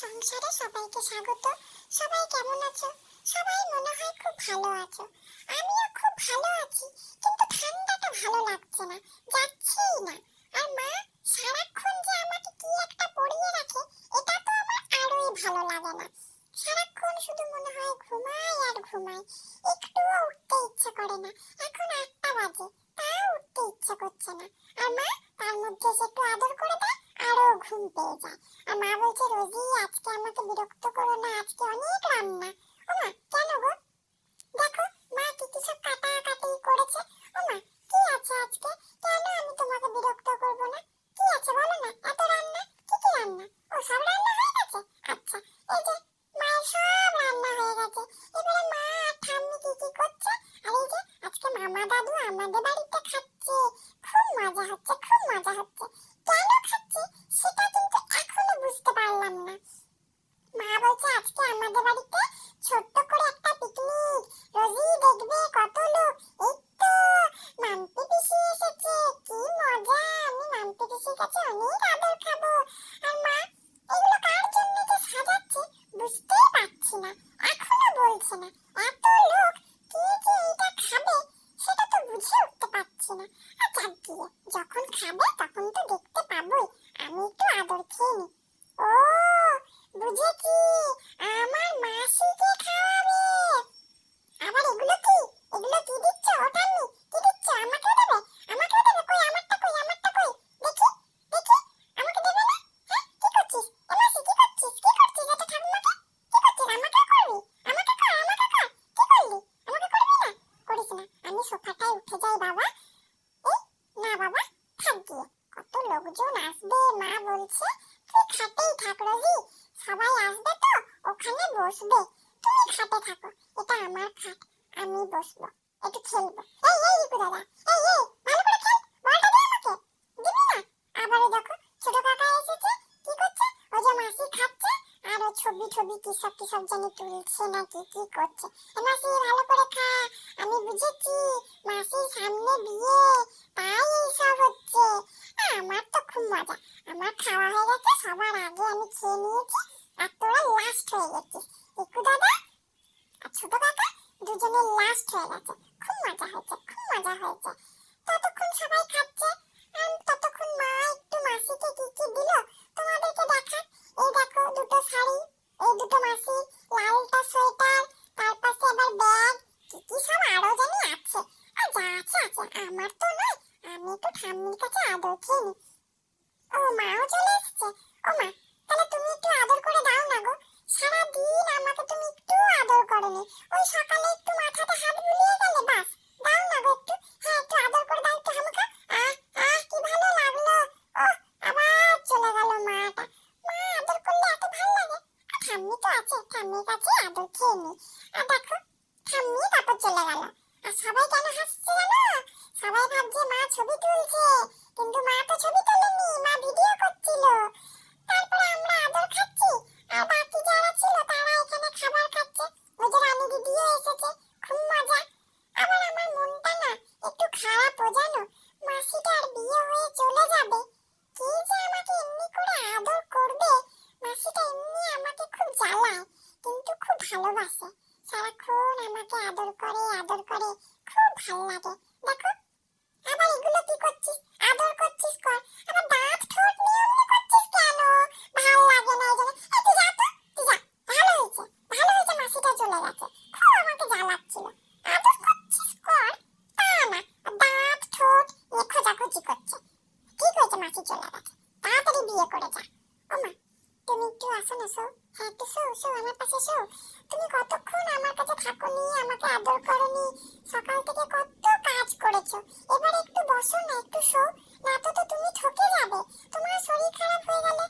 সংসারে সবাইকে স্বাগত। সবাই কেমন আছো? সবাই মনে হয় খুব ভালো আছো। আমিও খুব ভালো আছি, কিন্তু ঠান্ডাটা ভালো লাগছে না, যাচ্ছেই না। আর মা, সারাক্ষণ যে আমাকে কি একটা পরিয়ে রাখে, এটা তো আমার আরোই ভালো লাগে না। সারাক্ষণ শুধু মনে হয় ঘুমাই আর ঘুমাই। একটুও উঠতে ইচ্ছে করে না। এখন আটটা বাজে, তাও উঠতে ইচ্ছে করছে না। আর মা, তার মধ্যে সে একটু আদর করে দেয়, আরও ঘুম পেয়ে যায়। মা বলছে রোজই, আজকে আমাকে বিরক্ত করো না, আজকে অনেক রান্না। ও মা কেন গো? দেখো, মা কি কি সব কাটাকাটি করেছে। ও মা কি আছে আজকে? কেন আমি তোমাকে বিরক্ত করব না? কি আছে বলো না? এত রান্না? কি কি রান্না? ও সব রান্না হয়ে গেছে? আচ্ছা এই যে, মায়ের সব রান্না হয়ে গেছে। এবারে মা আর ঠাম্মি কি কি করছে? আর এই যে, আজকে মামা দাদু আমাদের বাড়িতে খাচ্ছে। খুব মজা হচ্ছে, খুব মজা হচ্ছে। বাড়িতে ছোট্ট করে একটা পিকনিক রোজি দেখবে কত লোক। এই তো পিসি এসেছে। কি মজা, আমি মাম্পি পিসির কাছে অনেক আদর খাব। আর মা, এগুলো কার জন্য যে সাজাচ্ছে বুঝতেই পারছি না। এখনও বলছে না। এত লোক, কে যে এটা খাবে সেটা তো বুঝে উঠতে পারছি না। আর যাক গিয়ে যখন খাবে তখন তো দেখতে পাবোই। আমি একটু আদর খেয়ে নিই ও, বুঝেছি। সোফাটায় বাবা, এই, না বাবা, থাক গিয়ে। কত লোকজন আসবে, মা বলছে, তুই খাটেই থাক রোজি সবাই আসবে তো, ওখানে বসবে। তুমি খাটে থাকো, এটা আমার খাট, আমি বসবো, একটু খেলব। এই এই দাদা, এই এই ছবি ছবি কি সব কি সব জানি তুলছে না কি কি করছে? মাসি, ভালো করে খা, আমি বুঝেছি। মাসির সামনে বিয়ে, তাই এইসব হচ্ছে। আমার তো খুব মজা। আমার খাওয়া হয়ে গেছে, সবার আগে আমি খেয়ে নিয়েছি, আর তোরা লাস্ট হয়ে গেছিস। একটু দাদা আর ছোট কাকা দুজনের লাস্ট হয়ে গেছে। খুব মজা হয়েছে, খুব মজা হয়েছে। ততক্ষণ সবাই খাচ্ছে। কাছে আদর খেয়ে নি। আর দেখো থামিয়ে তারপর চলে গেল। আর সবাই কেন হাসছে জানো? সবাই ভাবছে মা ছবি তুলছে, কিন্তু মা তো ছবি ভালোবাসে সারাক্ষণ আমাকে আদর করে আদর করে। খুব ভালো লাগে। দেখো, আবার এগুলো কি করছিস? আদর করছিস কর। আবার দাঁত ঠোঁট নিয়ে অমনি করছিস কেন? ভালো লাগে না এই জন্য। এই তুই যা তো, তুই যা। ভালো হয়েছে ভালো হয়েছে, মাসিটা চলে গেছে। খুব আমাকে জ্বালাচ্ছিল। আদর করছিস কর? তা না, দাঁত ঠোঁট নিয়ে খোঁজাখুঁজি করছে। ঠিক হয়েছে, মাসি চলে গেছে? তাড়াতাড়ি বিয়ে করে যা। ও তুমি একটু আসো না, শো। হ্যাঁ একটু শো শো, আমার পাশে শো। তুমি কতক্ষণ আমার কাছে থাকোনি, আমাকে আদর করনি? সকাল থেকে কত কাজ করেছ। এবার একটু বসো না, একটু শো। না তো তো তুমি ঠকে যাবে। তোমার শরীর খারাপ হয়ে গেলে